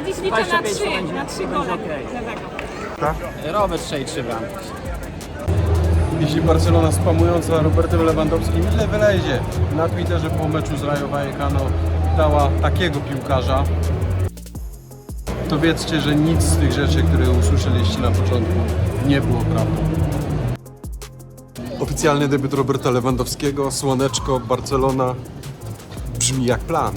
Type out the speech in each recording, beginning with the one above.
Ja dziś liczę na 3, na 3 gole lewego. Robert strzeli trzy bramki. Jeśli Barcelona spamująca Robertem Lewandowskim ile wylezie na Twitterze po meczu z Rayo Vallecano dała takiego piłkarza, to wiedzcie, że nic z tych rzeczy, które usłyszeliście na początku, nie było prawdą. Oficjalny debiut Roberta Lewandowskiego, Słoneczko, Barcelona brzmi jak plan.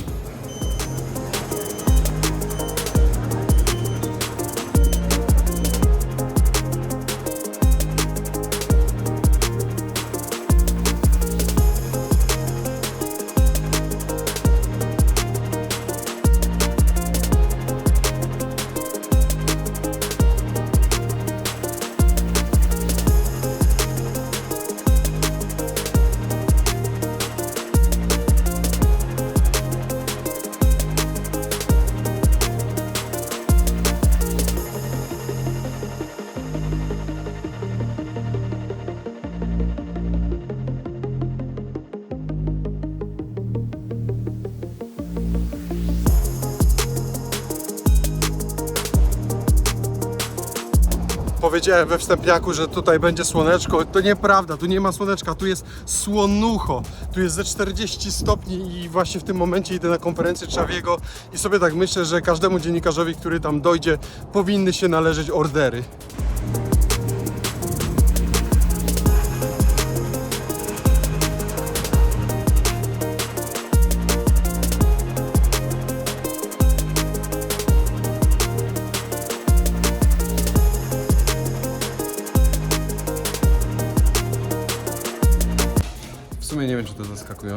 Powiedziałem we wstępniaku, że tutaj będzie słoneczko. To nieprawda, tu nie ma słoneczka, tu jest słonucho. Tu jest ze 40 stopni i właśnie w tym momencie idę na konferencję Czawiego i sobie tak myślę, że każdemu dziennikarzowi, który tam dojdzie, powinny się należeć ordery.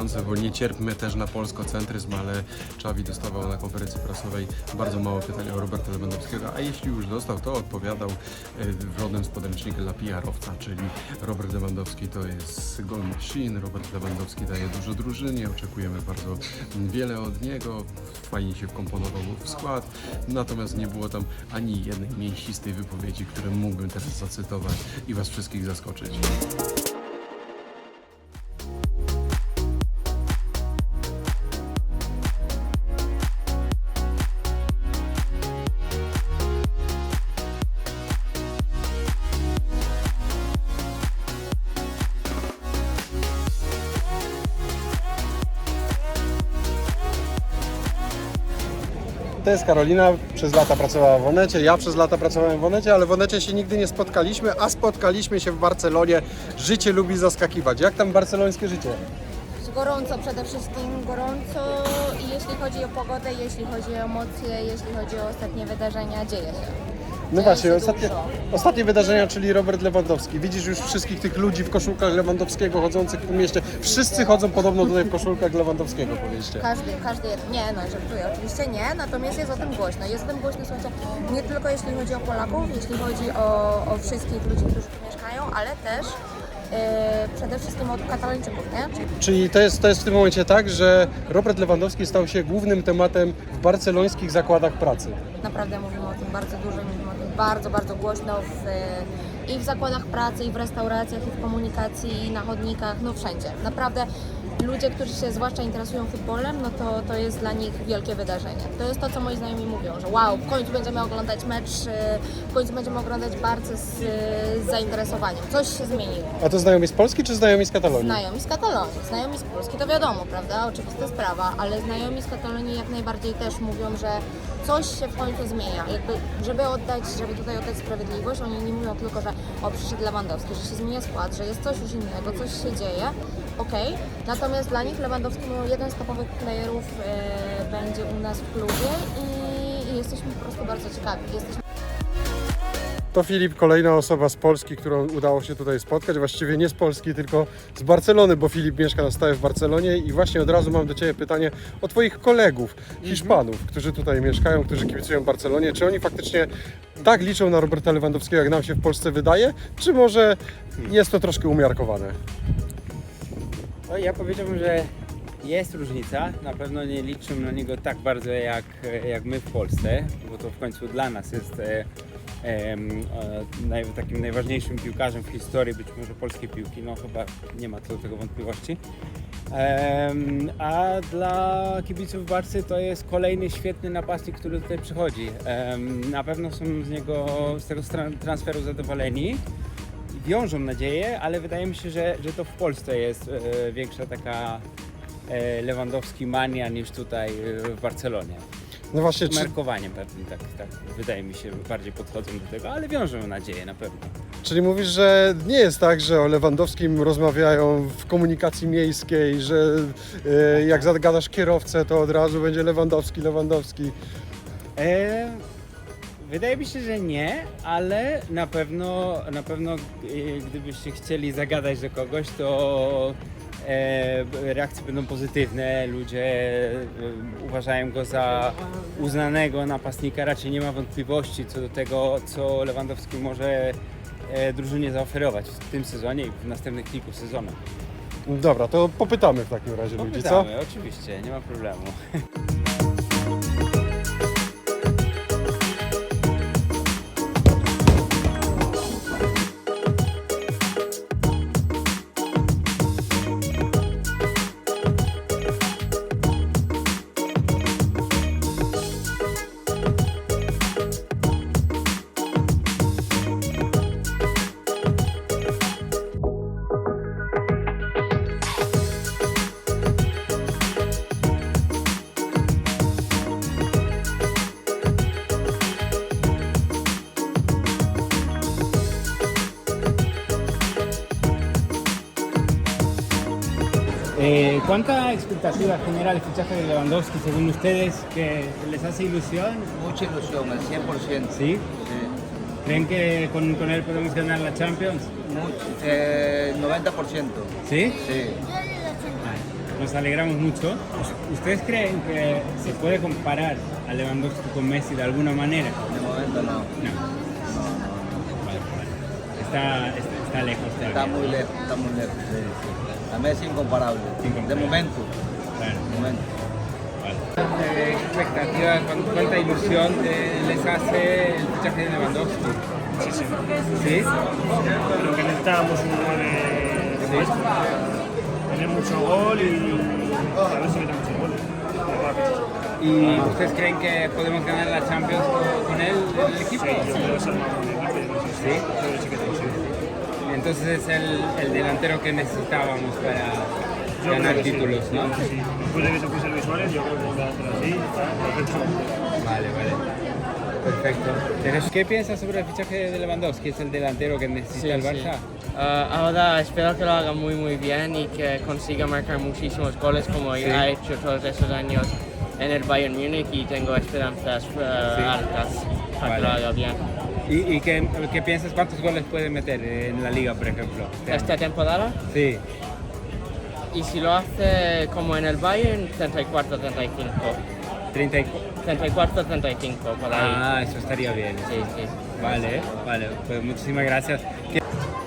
Zaskakujące, bo nie cierpmy też na polskocentryzm, ale Czawi dostawał na konferencji prasowej bardzo mało pytań o Roberta Lewandowskiego, a jeśli już dostał, to odpowiadał e, w rodem z podręcznika dla PR-owca, czyli Robert Lewandowski to jest goal machine, Robert Lewandowski daje dużo drużynie, oczekujemy bardzo wiele od niego, fajnie się wkomponował w skład, natomiast nie było tam ani jednej mięsistej wypowiedzi, które mógłbym teraz zacytować i Was wszystkich zaskoczyć. Jest Karolina, przez lata pracowała w Onecie, ja przez lata pracowałem w Onecie, ale w Onecie się nigdy nie spotkaliśmy, a spotkaliśmy się w Barcelonie. Życie lubi zaskakiwać. Jak tam barcelońskie życie? Gorąco przede wszystkim, gorąco i jeśli chodzi o pogodę, jeśli chodzi o emocje, jeśli chodzi o ostatnie wydarzenia, dzieje się. No właśnie, ostatnie, ostatnie wydarzenia, czyli Robert Lewandowski. Widzisz już wszystkich tych ludzi w koszulkach Lewandowskiego chodzących po mieście. Wszyscy chodzą podobno tutaj w koszulkach Lewandowskiego po mieście. Każdy, każdy, nie no, żartuję, oczywiście nie, natomiast jest o tym głośno. Jest o tym głośno, słuchajcie, nie tylko jeśli chodzi o Polaków, jeśli chodzi o, o wszystkich ludzi, którzy tu mieszkają, ale też e, przede wszystkim od Katalończyków, nie? Czyli to jest, to jest w tym momencie tak, że Robert Lewandowski stał się głównym tematem w barcelońskich zakładach pracy. naprawdę mówimy o tym bardzo tym bardzo, bardzo głośno w, e, i w zakładach pracy, i w restauracjach, i w komunikacji, i na chodnikach, no wszędzie. Naprawdę ludzie, którzy się zwłaszcza interesują futbolem, no to, to jest dla nich wielkie wydarzenie. To jest to, co moi znajomi mówią, że wow, w końcu będziemy oglądać mecz, e, w końcu będziemy oglądać Barce z, e, z zainteresowaniem. Coś się zmieniło. A to znajomi z Polski czy znajomi z Katalonii? Znajomi z Katalonii, znajomi z Polski, to wiadomo, prawda? Oczywista sprawa, ale znajomi z Katalonii jak najbardziej też mówią, że coś się w końcu zmienia. Jakby, żeby oddać, żeby tutaj oddać sprawiedliwość, oni nie mówią tylko, że o, przyszedł Lewandowski, że się zmienia skład, że jest coś już innego, coś się dzieje, okej. Natomiast dla nich Lewandowski, no, jeden z topowych playerów e, będzie u nas w klubie i, i jesteśmy po prostu bardzo ciekawi. Jesteśmy To Filip, kolejna osoba z Polski, którą udało się tutaj spotkać. Właściwie nie z Polski, tylko z Barcelony, bo Filip mieszka na stałe w Barcelonie. I właśnie od razu mam do Ciebie pytanie o Twoich kolegów, Hiszpanów, którzy tutaj mieszkają, którzy kibicują Barcelonie. Czy oni faktycznie tak liczą na Roberta Lewandowskiego, jak nam się w Polsce wydaje? Czy może jest to troszkę umiarkowane? No, ja powiedziałbym, że jest różnica. Na pewno nie liczymy na niego tak bardzo jak, jak my w Polsce, bo to w końcu dla nas jest e, e, naj, takim najważniejszym piłkarzem w historii być może polskiej piłki. No chyba nie ma co do tego wątpliwości. Em, a dla kibiców Barcy to jest kolejny świetny napastnik, który tutaj przychodzi. Em, na pewno są z niego, z tego transferu zadowoleni. Wiążą nadzieję, ale wydaje mi się, że, że to w Polsce jest e, większa taka e, Lewandowski mania niż tutaj e, w Barcelonie. No właśnie, czy, pewnie, tak, tak wydaje mi się, bardziej podchodzą do tego, ale wiążą nadzieję na pewno. czyli mówisz, że nie jest tak, że o Lewandowskim rozmawiają w komunikacji miejskiej, że e, jak zagadasz kierowcę, to od razu będzie Lewandowski, Lewandowski. E, wydaje mi się, że nie, ale na pewno, na pewno e, gdybyście chcieli zagadać do kogoś, to e, reakcje będą pozytywne. Ludzie e, uważają go za uznanego napastnika. Raczej nie ma wątpliwości co do tego, co Lewandowski może e, drużynie zaoferować w tym sezonie i w następnych kilku sezonach. Dobra, to popytamy w takim razie ludzi, co? Popytamy, oczywiście, nie ma problemu. ¿Cuánta expectativa genera el fichaje de Lewandowski según ustedes? ¿Que les hace ilusión? Mucha ilusión, al 100%. ¿Sí? ¿Creen que con, con él podemos ganar la Champions? Mucho, eh, 90%. ¿Sí? Sí. Nos alegramos mucho. ¿Ustedes creen que se puede comparar a Lewandowski con Messi de alguna manera? De momento no. No. Vale, vale. Está, está, está lejos todavía. Está muy lejos, está muy lejos. sí, sí. La Messi incomparable. Incomparable. De momento. Claro, De momento. ¿Qué expectativas, cuánta ilusión les hace el fichaje de Lewandowski? Muchísimo. ¿Sí? Lo que necesitábamos un 9 de puesto. Tener mucho gol y a ver si metemos el gol. Rápido. ¿Y ustedes creen que podemos ganar la Champions con, con él, el equipo? Sí, yo creo que es el más ¿Sí? Yo creo que sí que tenemos. Entonces es el, el delantero que necesitábamos para Yo ganar sí, títulos, yo ¿no? sí. Después de que se fuese Luis Suárez, yo creo que así, está perfectamente. Vale, vale. Perfecto. ¿Qué piensas sobre el fichaje de Lewandowski? ¿Es el delantero que necesita el Barça? Ah, ahora espero que lo haga muy muy bien y que consiga marcar muchísimos goles como Sí. ha hecho todos esos años en el Bayern Múnich y tengo esperanzas Sí. altas para que lo Vale. haga bien. ¿Y, y qué, qué piensas? ¿Cuántos goles puede meter en la liga, por ejemplo? Esta temporada Sí. y si lo hace como en el Bayern 34-35. 34. 34-35 por ahí. Ah, eso estaría bien. Sí, sí. Vale, vale. Pues muchísimas gracias.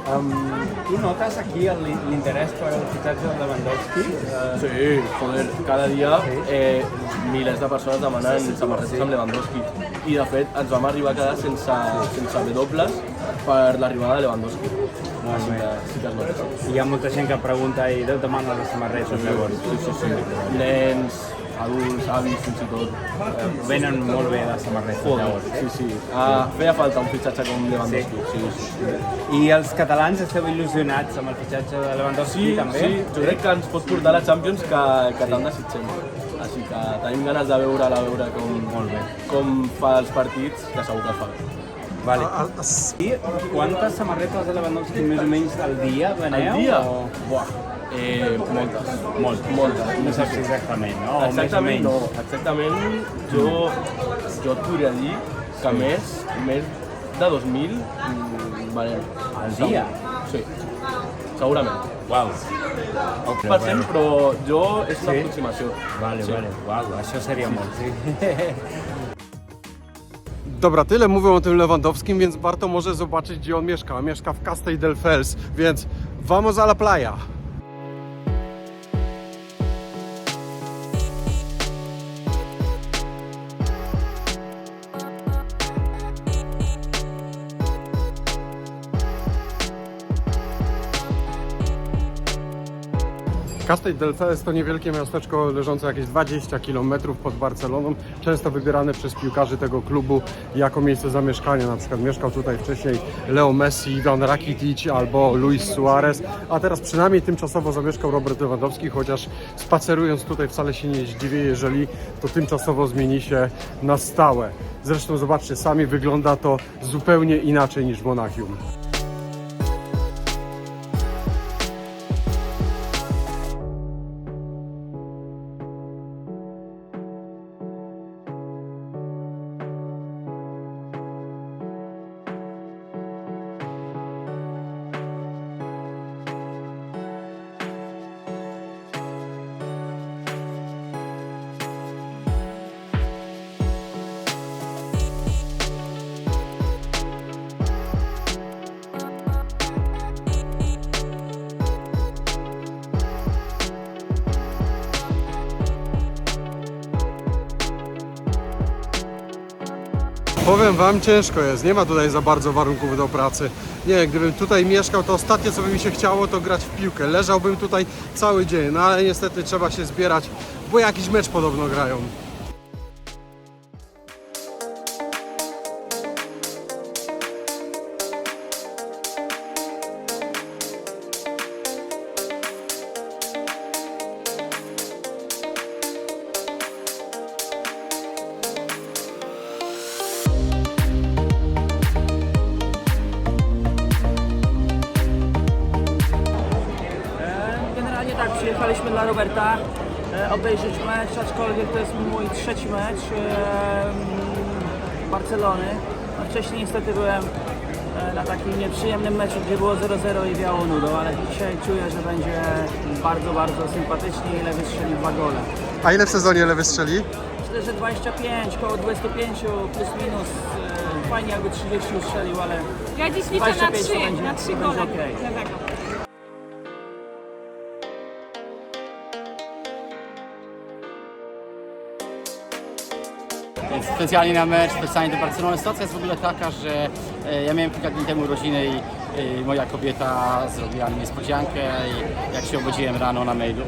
¿Tú notas aquí el, el interés por el fichaje de Lewandowski? Sí, joder, cada dia eh, milers de persones demanant samarretes amb Lewandowski i de fet ens vam arribar a quedar sense, sense W per l'arribada de Lewandowski. Sí que es nota. Hi ha molta gent que pregunta i Déu demana les samarretes, llavors. Sí, sí, sí. Nens, adults, avis, fins i tot. Eh, Venen molt bé les samarretes, Joder, llavors. sí, sí. Ah, feia falta un fitxatge com Lewandowski. Sí, sí. sí. I els catalans esteu il·lusionats amb el fitxatge de Lewandowski Sí, també? sí, jo crec que ens pot portar la Champions que, que tant desitgem. Així que tenim ganes de veure-la, veure com, Molt bé. com fa els partits, que segur que fa bé. Vale. I quantes samarretes de Lewandowski més o menys al dia veneu? Al dia? O... Buah, eh. Moltes. Moltes. No saps exactament, no? Exactament no, exactament jo, jo et podria dir que més, més de 2.000 mm, venem. Al Segur. dia? Sí, segurament. Uau. Per cent, però jo és una Sí? aproximació. Vale, Sí. vale. Uau, això seria molt, sí. Dobra, tyle mówią o tym Lewandowskim, więc warto może zobaczyć, gdzie on mieszka. Mieszka w Castell del Fels, więc vamos a la playa. Castell del Fes to niewielkie miasteczko leżące jakieś 20 km pod Barceloną, często wybierane przez piłkarzy tego klubu jako miejsce zamieszkania. Na przykład mieszkał tutaj wcześniej Leo Messi, Ivan Rakitic albo Luis Suarez, a teraz przynajmniej tymczasowo zamieszkał Robert Lewandowski, chociaż spacerując tutaj wcale się nie zdziwię, jeżeli to tymczasowo zmieni się na stałe. Zresztą zobaczcie sami, wygląda to zupełnie inaczej niż w Monachium. Powiem Wam, ciężko jest. Nie ma tutaj za bardzo warunków do pracy. Nie, gdybym tutaj mieszkał, to ostatnie co by mi się chciało, to grać w piłkę. Leżałbym tutaj cały dzień, no ale niestety trzeba się zbierać, bo jakiś mecz podobno grają. Obejrzeć mecz, aczkolwiek to jest mój trzeci mecz Barcelony. No, wcześniej niestety byłem e, na takim nieprzyjemnym meczu, gdzie było 0-0 i wiało nudą, ale dzisiaj czuję, że będzie bardzo, bardzo sympatycznie i Lewy strzeli dwa gole. A ile w sezonie Lewy strzeli? Myślę, że 25, koło 25 plus minus. e, Fajnie jakby 30 strzelił, ale Ja dziś liczę na 25 to trzy, będzie- na trzy to gole będzie okej. lewego. Specjalnie na mecz, specjalnie do Barcelony. Sytuacja jest w ogóle taka, że e, ja miałem kilka dni temu urodziny i e, moja kobieta zrobiła mi niespodziankę i jak się obudziłem rano na mailu,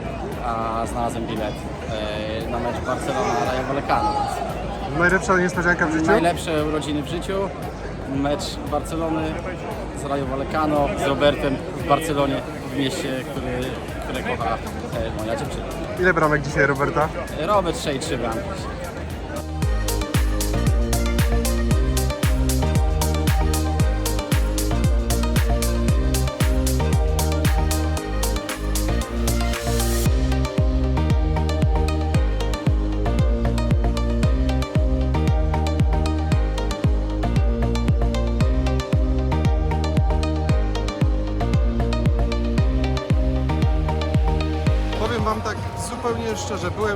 a znalazłem bilet e, na mecz Barcelona-Rayo Vallecano. Najlepsza niespodzianka w życiu? Najlepsze urodziny w życiu, mecz Barcelony z Rayo Vallecano, z Robertem w Barcelonie, w mieście, który, które kocha moja dziewczyna. Ile bramek dzisiaj Roberta? Robert strzelił trzy bramki.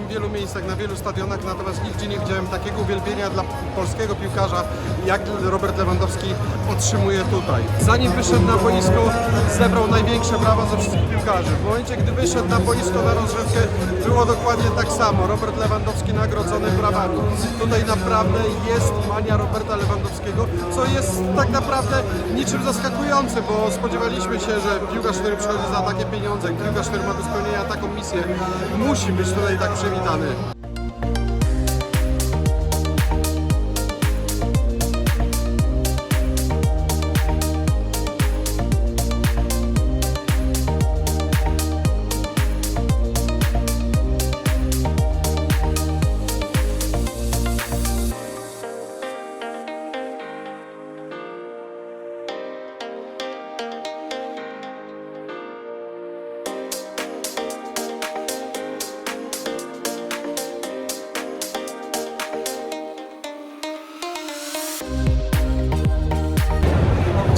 W wielu miejscach, na wielu stadionach, natomiast nigdzie nie widziałem takiego uwielbienia dla polskiego piłkarza, jak Robert Lewandowski otrzymuje tutaj. Zanim wyszedł na boisko, zebrał największe brawa ze wszystkich piłkarzy. W momencie, gdy wyszedł na boisko na rozgrzewkę, było dokładnie tak samo. Robert Lewandowski nagrodzony brawami. Tutaj naprawdę jest mania Roberta Lewandowskiego, co jest tak naprawdę niczym zaskakujące, bo spodziewaliśmy się, że piłkarz, który przychodzi za takie pieniądze, piłkarz, który ma do spełnienia taką misję, musi być tutaj tak przywitany.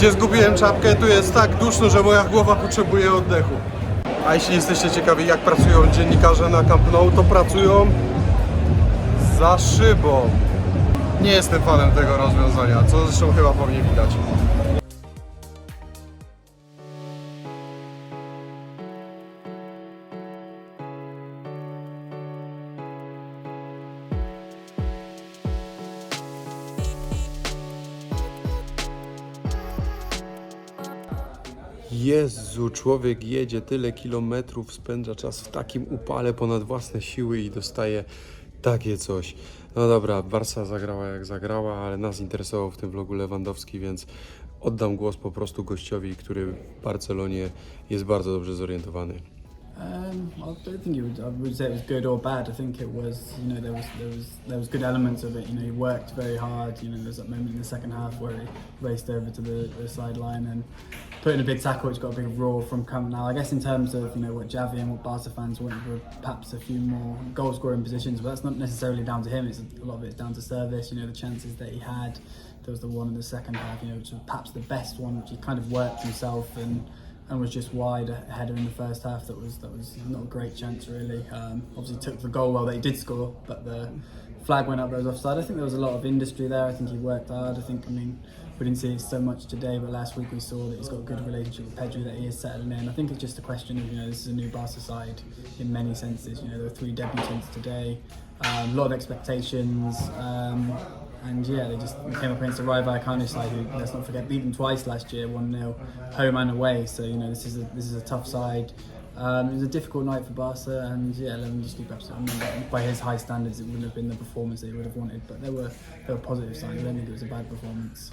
Gdzie zgubiłem czapkę, tu jest tak duszno, że moja głowa potrzebuje oddechu. A jeśli jesteście ciekawi, jak pracują dziennikarze na Camp Nou, to pracują za szybą. Nie jestem fanem tego rozwiązania, co zresztą chyba po mnie widać. Jezu, człowiek jedzie tyle kilometrów, spędza czas w takim upale ponad własne siły i dostaje takie coś. No dobra, Barca zagrała jak zagrała, ale nas interesował w tym vlogu Lewandowski, więc oddam głos po prostu gościowi, który w Barcelonie jest bardzo dobrze zorientowany. Um, I don't think it would, I would say it was good or bad. I think it was, you know, there was there was there was good elements of it. You know, he worked very hard. You know, there was that moment in the second half where he raced over to the, the sideline and put in a big tackle, which got a big roar from Camp Now. I guess in terms of you know what Javi and what Barca fans wanted were perhaps a few more goal scoring positions, but that's not necessarily down to him. It's a lot of it's down to service. You know, the chances that he had. There was the one in the second half, you know, which was perhaps the best one, which he kind of worked himself and and was just wide a header in the first half. That was that was not a great chance really. Um, obviously took the goal well that he did score, but the flag went up. Was offside. I think there was a lot of industry there. I think he worked hard. I think I mean we didn't see so much today, but last week we saw that he's got a good relationship with Pedri. That he is settling in. I think it's just a question of you know this is a new Barca side in many senses. You know there were three debutants today. Um, a lot of expectations. Um, and yeah, they just came up against a Rayo Vallecano side who, let's not forget, beat them twice last year, 1-0, home and away. So, you know, this is a, this is a tough side. Um, it was a difficult night for Barca, and yeah, Lewandowski perhaps, I mean, by his high standards, it wouldn't have been the performance he would have wanted, but there were, there were positive signs. I don't think it was a bad performance.